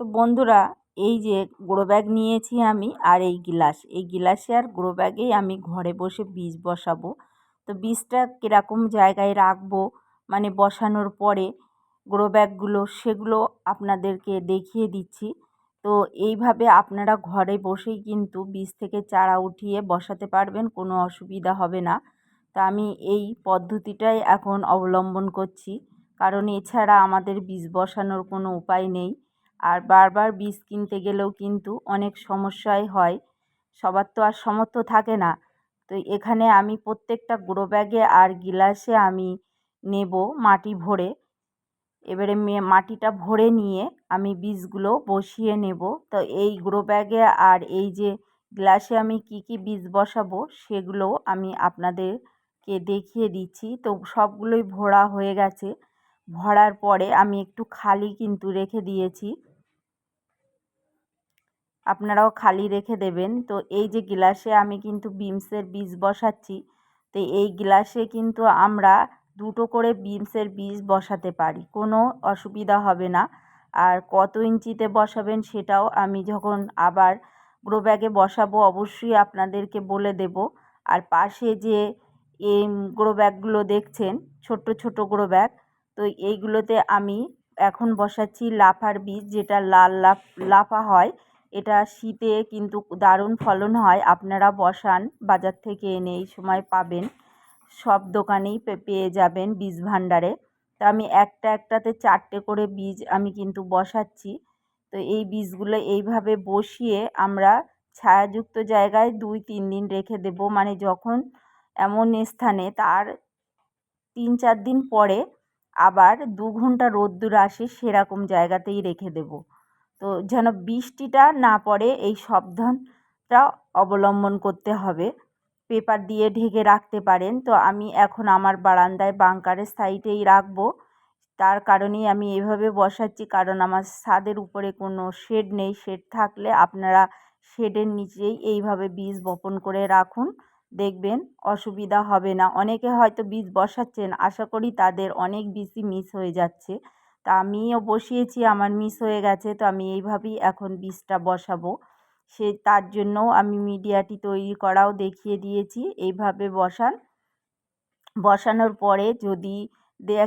তো বন্ধুরা, এই যে গ্রো ব্যাগ নিয়েছি আমি আর এই গিলাস। এই গিলাসে আর গ্রো ব্যাগেই আমি ঘরে বসে বীজ বসাবো। তো বীজটা কীরকম জায়গায় রাখব মানে বসানোর পরে গ্রো ব্যাগগুলো, সেগুলো আপনাদেরকে দেখিয়ে দিচ্ছি। তো এইভাবে আপনারা ঘরে বসেই কিন্তু বীজ থেকে চারা উঠিয়ে বসাতে পারবেন, কোনো অসুবিধা হবে না। তা আমি এই পদ্ধতিটাই এখন অবলম্বন করছি। কারণ এছাড়া আমাদের বীজ বসানোর কোনো উপায় নেই। আর বারবার বীজ কিনতে গেলেও কিন্তু অনেক সমস্যাই হয়। সবার তো আর সামর্থ্য থাকে না। তো এখানে আমি প্রত্যেকটা গ্রো ব্যাগে আর গিলাসে আমি নেব মাটি ভরে। এবারে মাটিটা ভরে নিয়ে আমি বীজগুলো বসিয়ে নেব। তো এই গ্রো ব্যাগে আর এই যে গ্লাসে আমি কি কি বীজ বসাবো সেগুলো আমি আপনাদেরকে দেখিয়ে দিচ্ছি। তো সবগুলোই ভরা হয়ে গেছে। ভরার পরে আমি একটু খালি কিন্তু রেখে দিয়েছি। আপনারাও খালি রেখে দেবেন। তো এই যে গ্লাসে আমি কিন্তু বিমসের বীজ বসাচ্ছি, তো এই গ্লাসে কিন্তু আমরা দুটো করে বিমসের বীজ বসাতে পারি, কোনো অসুবিধা হবে না। আর কত ইঞ্চিতে বসাবেন সেটাও আমি যখন আবার গ্রো ব্যাগে বসাবো অবশ্যই আপনাদেরকে বলে দেব। আর পাশে যে এই গ্রো ব্যাগগুলো দেখছেন, ছোট্ট ছোট গ্রো ব্যাগ তো এইগুলোতে আমি এখন বসাচ্ছি লাফার বীজ, যেটা লাল লাফ, লাফা হয়। এটা শীতে কিন্তু দারুণ ফলন হয়। আপনারা বসান, বাজার থেকে এনে এই সময় পাবেন। সব দোকানেই পেয়ে যাবেন বীজ ভাণ্ডারে। তো আমি একটা একটাতে চারটে করে বীজ আমি কিন্তু বসাচ্ছি। তো এই বীজগুলো এইভাবে বসিয়ে আমরা ছায়াযুক্ত জায়গায় দুই, তিন দিন রেখে দেব। মানে যখন এমন স্থানে, তার তিন, চার দিন পরে আবার দু ঘণ্টা রোদ্দুর আসে সেরকম জায়গাতেই রেখে দেবো। তো যেন বৃষ্টিটা না পড়ে এই সাবধানটা অবলম্বন করতে হবে। পেপার দিয়ে ঢেকে রাখতে পারেন। তো আমি এখন আমার বারান্দায় বাংকারের সাইডেই রাখব। তার কারণেই আমি এভাবে বসাচ্ছি। কারণ আমার ছাদের উপরে কোনো শেড নেই। শেড থাকলে আপনারা শেডের নিচেই এইভাবে বীজ বপন করে রাখুন। দেখবেন অসুবিধা হবে না। অনেকে হয়তো বীজ বসাচ্ছেন, আশা করি তাদের অনেক বীজই মিস হয়ে যাচ্ছে। তা আমিও বসিয়েছি, আমার মিস হয়ে গেছে, তো আমি এইভাবেই এখন বীজটা বসাবো। সে, তার জন্য আমি মিডিয়াটি তৈরি করাও দেখিয়ে দিয়েছি। এইভাবে বসান। বসানোর পরে যদি দেখ